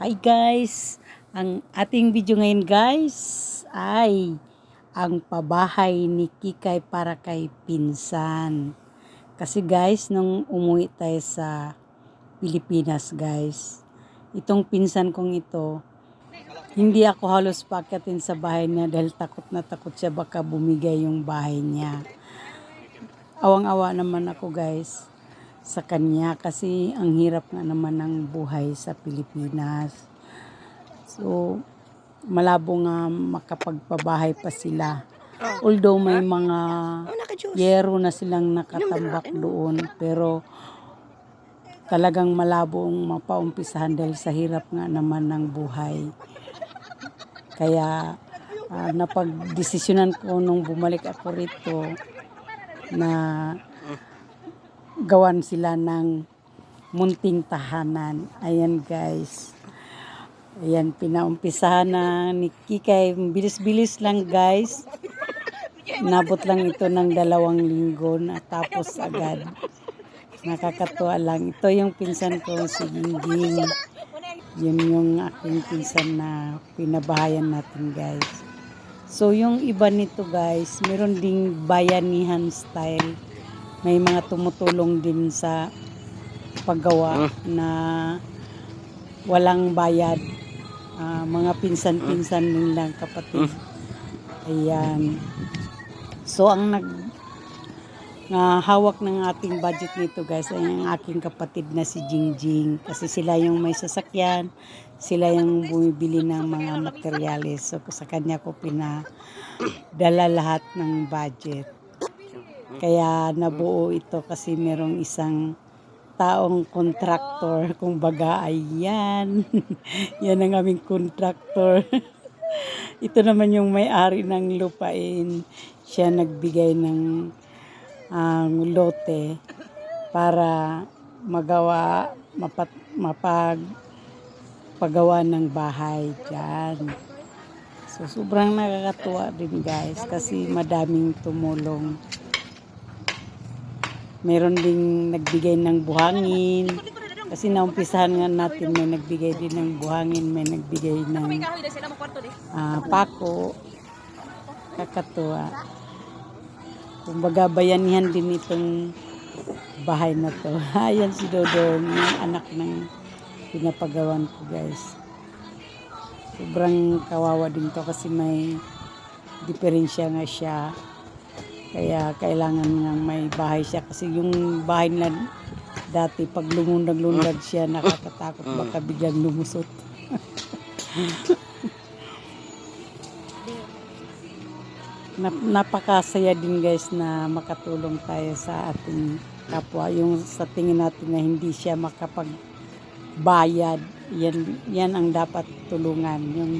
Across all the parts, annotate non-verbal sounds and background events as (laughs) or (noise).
Hi guys! Ang ating video ngayon guys ay ang pabahay ni Kikay para kay Pinsan. Kasi guys, nung umuwi tayo sa Pilipinas guys, itong pinsan kong ito, hindi ako halos pakatin sa bahay niya dahil takot na takot siya baka bumigay yung bahay niya. Awang-awa naman ako guys sa kanya kasi ang hirap nga naman ng buhay sa Pilipinas. So, malabo nga makapagpabahay pa sila. Although may mga yero na silang nakatambak doon, pero talagang malabong mapaumpisahan dahil sa hirap nga naman ng buhay. Kaya ah, napagdesisyonan ko nung bumalik ako rito na gawan sila ng munting tahanan. Ayan guys. Ayan, pinaumpisahan na ni Kikay. Bilis-bilis lang guys. Nabot lang ito ng dalawang linggo na tapos agad. Nakakatuwa lang. Ito yung pinsan ko, si Gingging. Yun yung aking pinsan na pinabahayan natin guys. So yung iba nito guys, meron ding bayanihan style. May mga tumutulong din sa paggawa na walang bayad. Ah, mga pinsan-pinsan nilang kapatid. Ayan. So ang nag nga hawak ng ating budget nito guys ay ang aking kapatid na si Jingjing. Kasi sila yung may sasakyan. Sila yung bumibili ng mga materyales so sa kanya ko pinadala lahat ng budget kaya nabuo ito kasi merong isang taong contractor. Kung baga ay yan (laughs) yan ang aming contractor. (laughs) Ito naman yung may-ari ng lupain siya nagbigay ng ang lote para magawa mapat, mapag pagawa ng bahay dyan. So sobrang nakakatuwa din guys kasi madaming tumulong. Meron ding nagbigay ng buhangin. Kasi naumpisahan nga natin may nagbigay din ng buhangin, may nagbigay ng ah, pako. Kakatuwa. Kumbaga bayanihan din itong bahay na to. (laughs) Ayan si Dodong, yung anak ng pinapagawan ko guys. Sobrang kawawa din to kasi may diferensya nga siya. Kaya kailangan nga may bahay siya kasi yung bahay na dati pag lumundag-lundag siya nakakatakot baka biglang lumusot. Nap- napakasaya din guys na makatulong tayo sa ating kapwa. Yung sa tingin natin na hindi siya makapagbayad, yan, yan ang dapat tulungan. Yung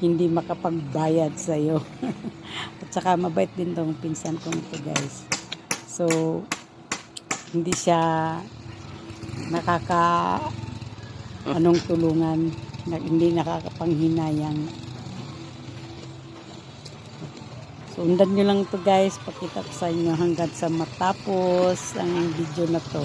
hindi makapagbayad sa iyo. (laughs) At saka mabait din tong pinsan ko ito guys. So, hindi siya nakaka anong tulungan, na, hindi nakakapanghinayang So, undan nyo lang to guys. Pakita ko sa inyo hanggang sa matapos ang video na to.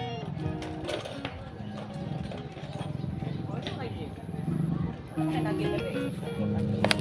kaayo. Dito.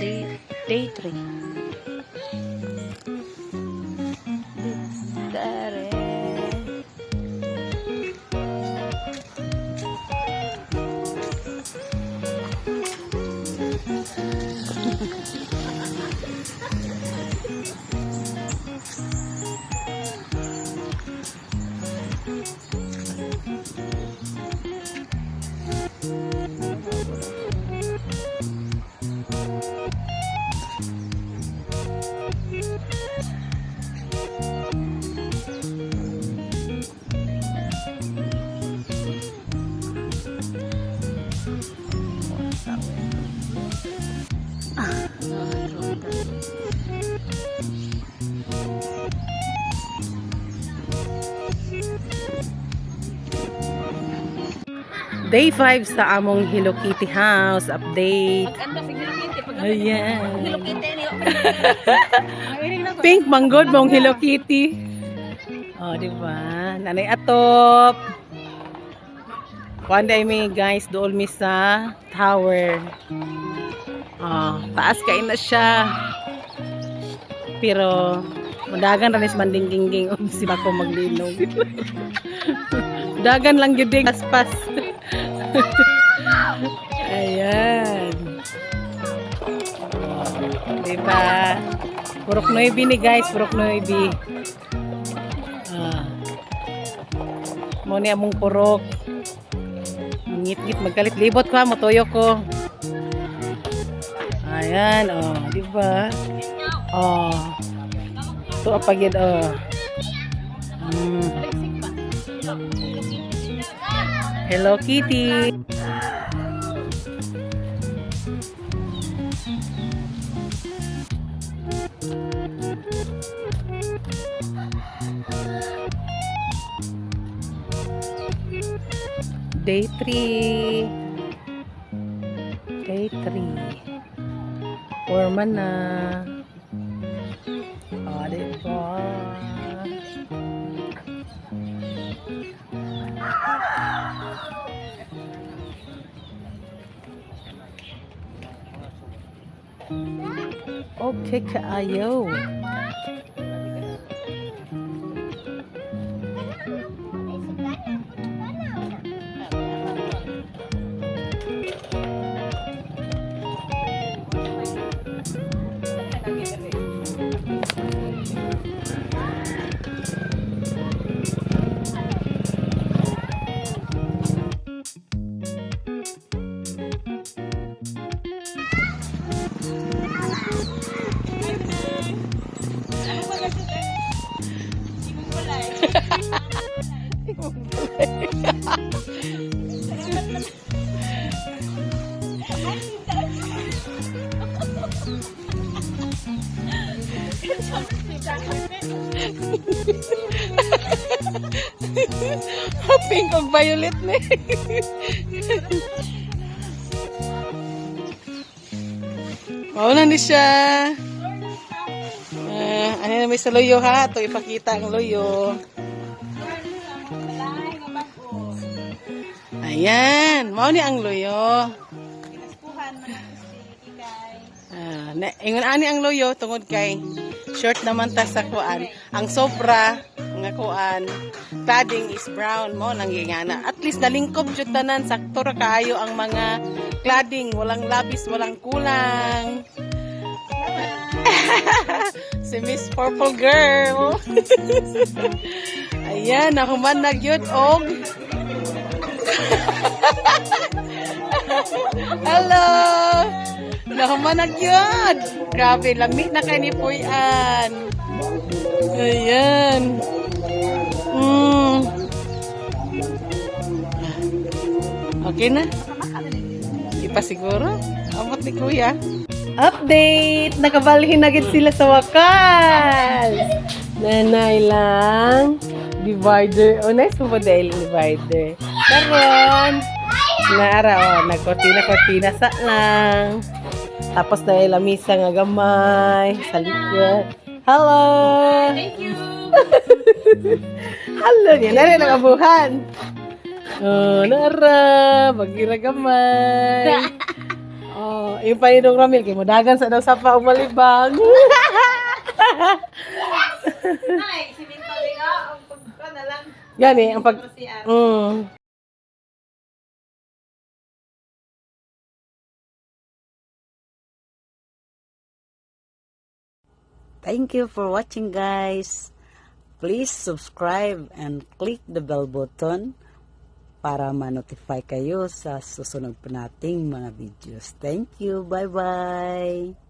Day, day 3. Dare. (laughs) Day 5 sa among Hello Kitty house update. Ayan. (laughs) Pink manggod mong Hello Kitty. Oh, di ba? Nanay atop. Kuan day mi guys, dool mi sa tower. Oh, taas kain na siya. Pero Madagan ra nis mandingging um (laughs) si Bako maglinog. (laughs) Dagan lang gyud paspas. Ayan. Diba? Purok noibi ni guys, purok noibi. Ah. Mo ni among purok. Ngit-ngit magkalit libot ko ha, motoyo ko. Ayan, oh, di ba? Oh. Ito apagid, oh. Mm. Hello Kitty. Day 3. Day 3. Forma na. O, diba? O kick ayo. Pink og violet ni. Mauna ni siya. Ah, ano na may sa loyo ha? Ito ipakita ang loyo. Ayan, mao ni ang loyo. Ah, na, ingon ani ang loyo tungod kay short naman ta sa kuan. Ang sobra nga kuan, cladding is brown mo nang gingana. At least nalingkop jud tanan sakto ra kaayo ang mga cladding, walang labis, walang kulang. (laughs) si Miss Purple Girl. (laughs) Ayan, nahuman na gyud og Hello! Nahuman na gyud. Grabe, lami na kay ni Puyan. Ayan. Mm. Okay na? Di pa siguro? Amot ni Kuya. Update! Nakabalhin na sila sa wakas! Nanay lang. Divider. Oh, nice mo ba divider? Karon! Nara. Oh, Nagkortina-kortina sa lang. Tapos na lamisa nga gamay. Sa likod. Hello! Thank you! (laughs) Hello niya. Nara lang abuhan. Oh, nara. Magira gamay. (laughs) Oh, yung paninong Ramil, kay mo dagan sa daw sa pa umalibang. (laughs) Gani, ang pag... Mm. Thank you for watching guys. Please subscribe and click the bell button para ma-notify kayo sa susunod pa nating mga videos. Thank you. Bye-bye.